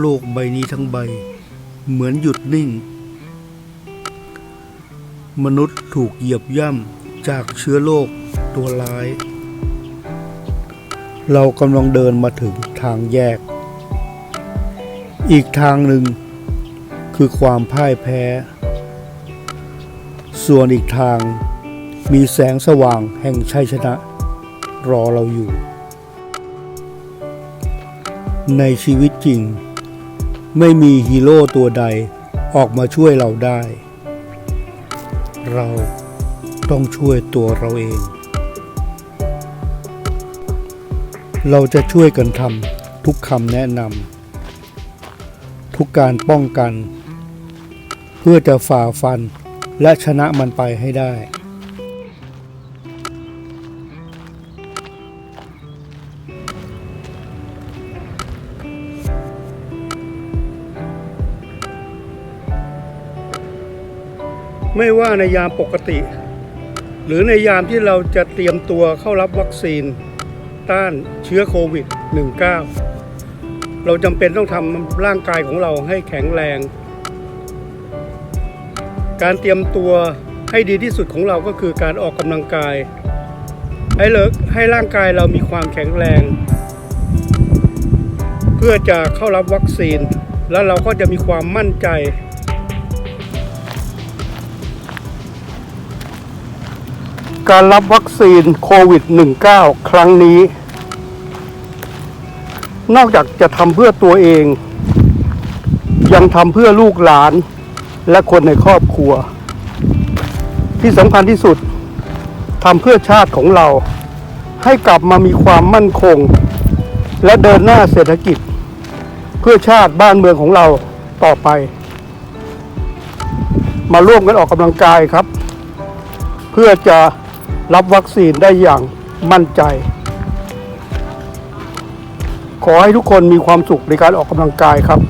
โลกใบนี้ทั้งใบ เหมือนหยุดนิ่ง มนุษย์ถูกเหยียบย่ำจากเชื้อโรคตัวร้าย เรากำลังเดินมาถึงทางแยก อีกทางหนึ่ง คือความพ่ายแพ้ ส่วนอีกทางมีแสงสว่างแห่งชัยชนะ รอเราอยู่ ในชีวิตจริง ไม่มีฮีโร่ตัวใดออกมาช่วยเราได้ เราต้องช่วยตัวเราเอง เราจะช่วยกันทำทุกคำแนะนำทุกการป้องกัน พื่อจะฝ่าฟันและชนะมันไปให้ได้ ไม่ว่าในยามปกติ หรือในยามที่เราจะเตรียมตัวเข้ารับวัคซีน ต้านเชื้อโควิด -19 เราจำเป็นต้องทำร่างกายของเราให้แข็งแรง การเตรียมตัวให้ดีที่สุดของเราก็คือการออกกำลังกาย ให้เลิกให้ร่างกายเรามีความแข็งแรง เพื่อจะเข้ารับวัคซีน แล้วเราก็จะมีความมั่นใจการรับวัคซีนโควิด -19 ครั้งนี้ นอกจากจะทำเพื่อตัวเอง ยังทำเพื่อลูกหลาน และคนในครอบครัว ที่สำคัญที่สุดทำเพื่อชาติของเรา ให้กลับมามีความมั่นคง และเดินหน้าเศรษฐกิจ เพื่อชาติบ้านเมืองของเราต่อไป มาร่วมกันออกกำลังกายครับ เพื่อจะรับวัคซีนได้อย่างมั่นใจ ขอให้ทุกคนมีความสุขในการออกกำลังกายครับ